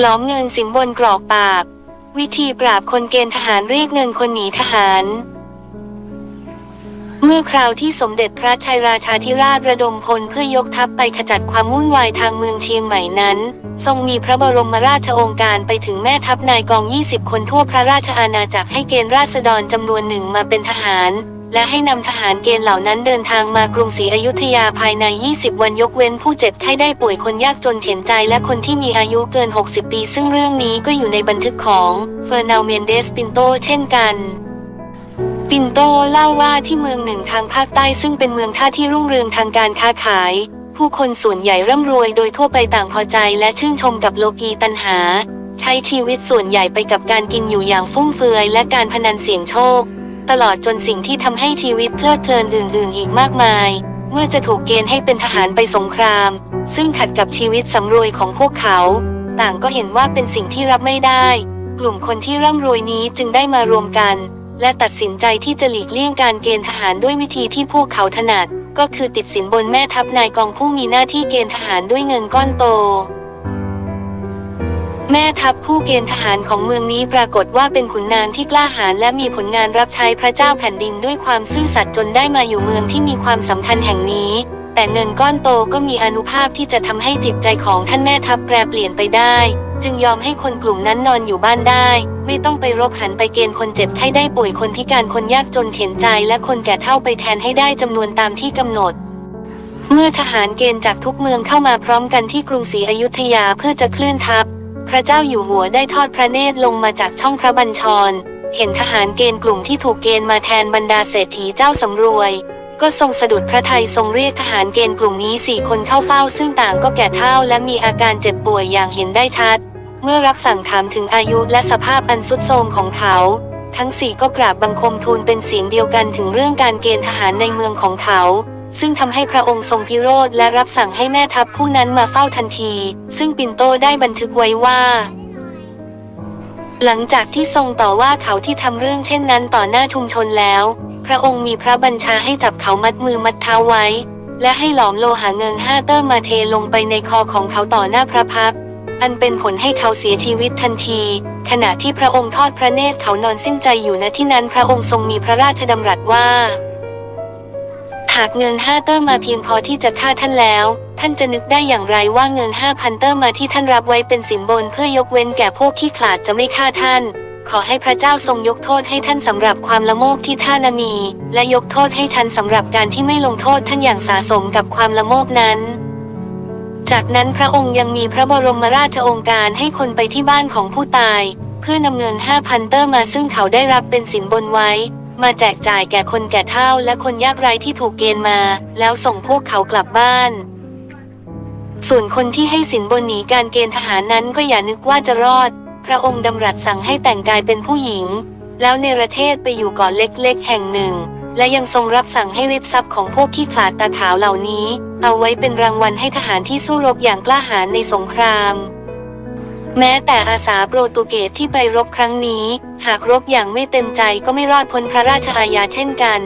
หลอมเงินสินบนกรอกปาก วิธีปราบคนเกณฑ์ทหารเรียกเงินคนหนีทหาร เมื่อคราวที่สมเด็จพระชัยราชาธิราชระดมพลเพื่อยกทัพไปขจัดความวุ่นวายทางเมืองเชียงใหม่นั้น ทรงมีพระบรมราชองการไปถึงแม่ทัพนายกอง 20 คนทั่วพระราชอาณาจักรให้เกณฑ์ราษฎรจำนวนหนึ่งมาเป็นทหาร และให้นำทหารเกณฑ์เหล่านั้นเดินทางมากรุงศรีอยุธยาภายใน 20 วันยกเว้นผู้เจ็บไข้ได้ป่วยคนยากจนเข็นใจและคนที่มีอายุเกิน 60 ปี ซึ่งเรื่องนี้ก็อยู่ในบันทึกของเฟอร์นาลเมนเดสปินโตเช่นกันปินโตเล่าว่าที่เมืองหนึ่งทางภาคใต้ซึ่งเป็นเมืองท่าที่รุ่งเรืองทางการค้าขาย ผู้คนส่วนใหญ่ร่ำรวยโดยทั่วไปต่างพอใจและชื่นชมกับโลกีตันหา ใช้ชีวิตส่วนใหญ่ไปกับการกินอยู่อย่างฟุ่มเฟือยและการพนันเสี่ยงโชค ตลอดจนสิ่งที่ทำให้ชีวิตเพลิดเพลินอื่นๆอีกมากมาย เมื่อจะถูกเกณฑ์ให้เป็นทหารไปสงคราม ซึ่งขัดกับชีวิตสำรวยของพวกเขา ต่างก็เห็นว่าเป็นสิ่งที่รับไม่ได้ กลุ่มคนที่ร่ำรวยนี้จึงได้มารวมกัน และตัดสินใจที่จะหลีกเลี่ยงการเกณฑ์ทหารด้วยวิธีที่พวกเขาถนัด ก็คือติดสินบนแม่ทัพนายกองผู้มีหน้าที่เกณฑ์ทหารด้วยเงินก้อนโต แม่ทัพผู้เกณฑ์ทหารของเมืองนี้ปรากฏว่าเป็นขุนนางที่กล้าหาญและมีผลงานรับใช้พระเจ้าแผ่นดินด้วยความซื่อสัตย์จนได้มาอยู่เมืองที่มีความสำคัญแห่งนี้ แต่เงินก้อนโตก็มีอนุภาพที่จะทำให้จิตใจของท่านแม่ทัพแปรเปลี่ยนไปได้ จึงยอมให้คนกลุ่มนั้นนอนอยู่บ้านได้ ไม่ต้องไปรบหันไปเกณฑ์คนเจ็บไข้ได้ป่วยคนพิการคนยากจนเข็นใจ และคนแก่เฒ่าไปแทนให้ได้จำนวนตามที่กำหนดเมื่อทหารเกณฑ์จากทุกเมืองเข้ามาพร้อมกันที่กรุงศรีอยุธยาเพื่อจะเคลื่อนทัพพ ระเจ้าอยู่หัวได้ทอดพระเนตรลงมาจากช่องพระบัญชร เห็นทหารเกณฑ์กลุ่มที่ถูกเกณฑ์มาแทนบรรดาเศรษฐีเจ้าสำรวย ก็ทรงสะดุดพระทัยทรงเรียกทหารเกณฑ์กลุ่มนี้สี่คนเข้าเฝ้า ซึ่งต่างก็แก่เฒ่าและมีอาการเจ็บป่วยอย่างเห็นได้ชัด เมื่อรับสั่งถามถึงอายุและสภาพอันสุดโทรมของเขา ทั้งสี่ก็กราบบังคมทูลเป็นเสียงเดียวกันถึงเรื่องการเกณฑ์ทหารในเมืองของเขา ซึ่งทำให้พระองค์ทรงพิโรธและรับสั่งให้แม่ทัพผู้นั้นมาเฝ้าทันที ซึ่งปินโตได้บันทึกไว้ว่า หลังจากที่ทรงต่อว่าเขาที่ทำเรื่องเช่นนั้นต่อหน้าชุมชนแล้ว พระองค์มีพระบัญชาให้จับเขามัดมือมัดเท้าไว้ และให้หลอมโลหะเงินห้าเตอร์มาเทลงไปในคอของเขาต่อหน้าพระพักอันเป็นผลให้เขาเสียชีวิตทันที ขณะที่พระองค์ทอดพระเนตรเขานอนสิ้นใจอยู่ณที่นั้นพระองค์ทรงมีพระราชดำรัสว่า หากเงินห้าเตอร์มาเพียงพอที่จะฆ่าท่านแล้ว ท่านจะนึกได้อย่างไรว่าเงินห้าพันเตอร์มาที่ท่านรับไว้เป็นสินบนเพื่อยกเว้นแก่พวกที่ขลาดจะไม่ฆ่าท่าน ขอให้พระเจ้าทรงยกโทษให้ท่านสำหรับความละโมบที่ท่านมี และยกโทษให้ฉันสำหรับการที่ไม่ลงโทษท่านอย่างสาสมกับความละโมบนั้นจากนั้นพระองค์ยังมีพระบรมราชโองการให้คนไปที่บ้านของผู้ตาย เพื่อนำเงินห้าพันเตอร์มาซึ่งเขาได้รับเป็นสินบนไว้ มาแจกจ่ายแก่คนแก่เฒ่าและคนยากไร้ที่ถูกเกณฑ์มา แล้วส่งพวกเขากลับบ้าน ส่วนคนที่ให้สินบนหนีการเกณฑ์ทหารนั้นก็อย่านึกว่าจะรอด พระองค์ดำรัสสั่งให้แต่งกายเป็นผู้หญิง แล้วเนประเทศไปอยู่เกาะเล็กๆ แห่งหนึ่ง และยังทรงรับสั่งให้ริบทรัพย์ของพวกขี้ขลาดตาขาวเหล่านี้ เอาไว้เป็นรางวัลให้ทหารที่สู้รบอย่างกล้าหาญในสงคราม แม้แต่อาสาโปรตุเกสที่ไปรบครั้งนี้ หากรบอย่างไม่เต็มใจก็ไม่รอดพ้นพระราชอาญาเช่นกัน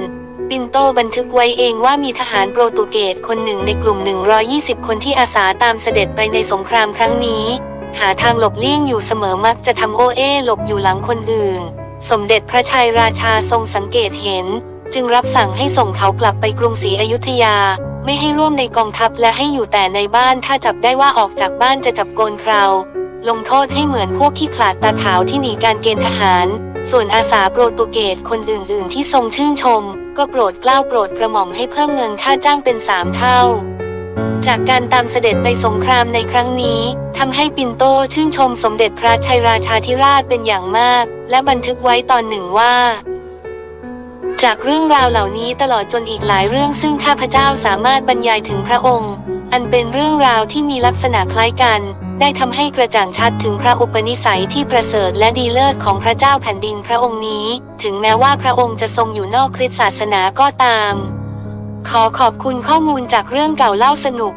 ปินโตบันทึกไว้เองว่ามีทหารโปรตุเกสคนหนึ่งในกลุ่ม 120 คนที่อาสาตามเสด็จไปในสงครามครั้งนี้ หาทางหลบเลี่ยงอยู่เสมอมักจะทำโอเอหลบอยู่หลังคนอื่น สมเด็จพระชัยราชาทรงสังเกตเห็น จึงรับสั่งให้ส่งเขากลับไปกรุงศรีอยุธยา ไม่ให้ร่วมในกองทัพและให้อยู่แต่ในบ้านถ้าจับได้ว่าออกจากบ้านจะจับโกนครา ลงโทษให้เหมือนพวกขี้ขลาดตาขาวที่หนีการเกณฑ์ทหาร ส่วนอาสาโปรตุเกสคนอื่นๆ ที่ทรงชื่นชม ก็โปรดเกล้าโปรดกระหม่อมให้เพิ่มเงินค่าจ้างเป็นสามเท่า จากการตามเสด็จไปสงครามในครั้งนี้ทำให้ปินโตชื่นชมสมเด็จพระชัยราชาธิราชเป็นอย่างมาก และบันทึกไว้ตอนหนึ่งว่าจากเรื่องราวเหล่านี้ตลอดจนอีกหลายเรื่องซึ่งข้าพเจ้าสามารถบรรยายถึงพระองค์ อันเป็นเรื่องราวที่มีลักษณะคล้ายกัน ได้ทำให้กระจ่างชัดถึงพระอุปนิสัยที่ประเสริฐและดีเลิศของพระเจ้าแผ่นดินพระองค์นี้ ถึงแม้ว่าพระองค์จะทรงอยู่นอกคริสตศาสนาก็ตาม ขอขอบคุณข้อมูลจากเรื่องเก่าเล่าสนุก